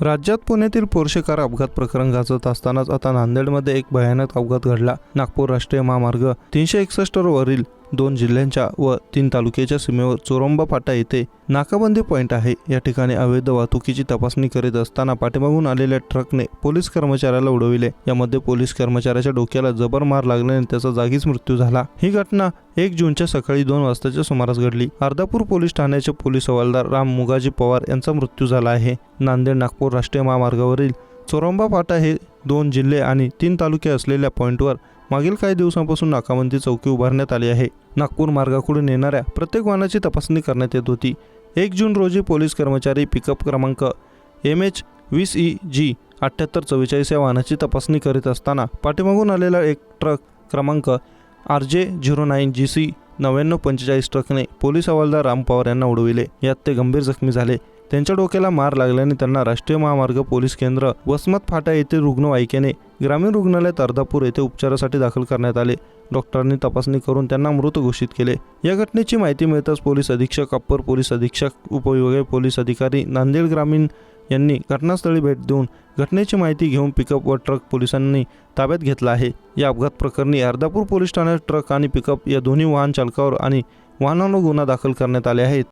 राज्यात पुण्यातील पोरशेकार अपघात प्रकरण गाजत असतानाच आता नांदेडमध्ये एक भयानक अपघात घडला. नागपूर राष्ट्रीय महामार्ग तीनशे एकसष्ट वरील दोन जिल्ह्यांच्या व तीन तालुक्याच्या सीमेवर चोरंबा फाटा येथे नाकाबंदी पॉईंट आहे. या ठिकाणी अवैध वाहतुकीची तपासणी करीत असताना पाठीमागून आलेल्या ट्रकने पोलीस कर्मचाऱ्याला उडविले. यामध्ये पोलीस कर्मचाऱ्याच्या डोक्याला जबर मार लागल्याने त्याचा जागीच मृत्यू झाला. ही घटना एक जूनच्या सकाळी दोन वाजताच्या सुमारास घडली. अर्धापूर पोलीस ठाण्याचे पोलीस हवालदार राम मुगाजी पवार यांचा मृत्यू झाला आहे. नांदेड नागपूर राष्ट्रीय महामार्गावरील चोरंबा फाटा हे दोन जिल्हे आणि तीन तालुके असलेल्या पॉईंटवर मागील काही दिवसांपासून नाकाबंदी चौकी उभारण्यात आली आहे. नागपूर मार्गाकडून येणाऱ्या प्रत्येक वाहनाची तपासणी करण्यात येत होती. एक जून रोजी पोलीस कर्मचारी पिकअप क्रमांक एम एच वीस ई जी अठ्ठ्याहत्तर चव्वेचाळीस या वाहनाची तपासणी करीत असताना पाठीमागून आलेला एक ट्रक क्रमांक आर जे झिरो नाईन जी सी नव्याण्णव पंचेचाळीस ट्रकने पोलीस हवालदार राम पवार यांना उडविले. यात ते गंभीर जखमी झाले. त्यांच्या डोक्याला मार लागल्याने त्यांना राष्ट्रीय महामार्ग पोलीस केंद्र वसमत फाटा येथे रुग्णवाहिकेने ग्रामीण रुग्णालयात अर्धापूर येथे उपचारासाठी दाखल करण्यात आले. डॉक्टरांनी तपासणी करून त्यांना मृत घोषित केले. या घटनेची माहिती मिळताच पोलीस अधीक्षक अप्पर पोलीस अधीक्षक उपविभागीय पोलीस अधिकारी नांदेड ग्रामीण यांनी घटनास्थळी भेट देऊन घटनेची माहिती घेऊन पिकअप व ट्रक पोलिसांनी ताब्यात घेतला आहे. या अपघात प्रकरणी अर्धापूर पोलीस ठाण्यात ट्रक आणि पिकअप या दोन्ही वाहन चालकावर आणि वाहनांवर गुन्हा दाखल करण्यात आले आहेत.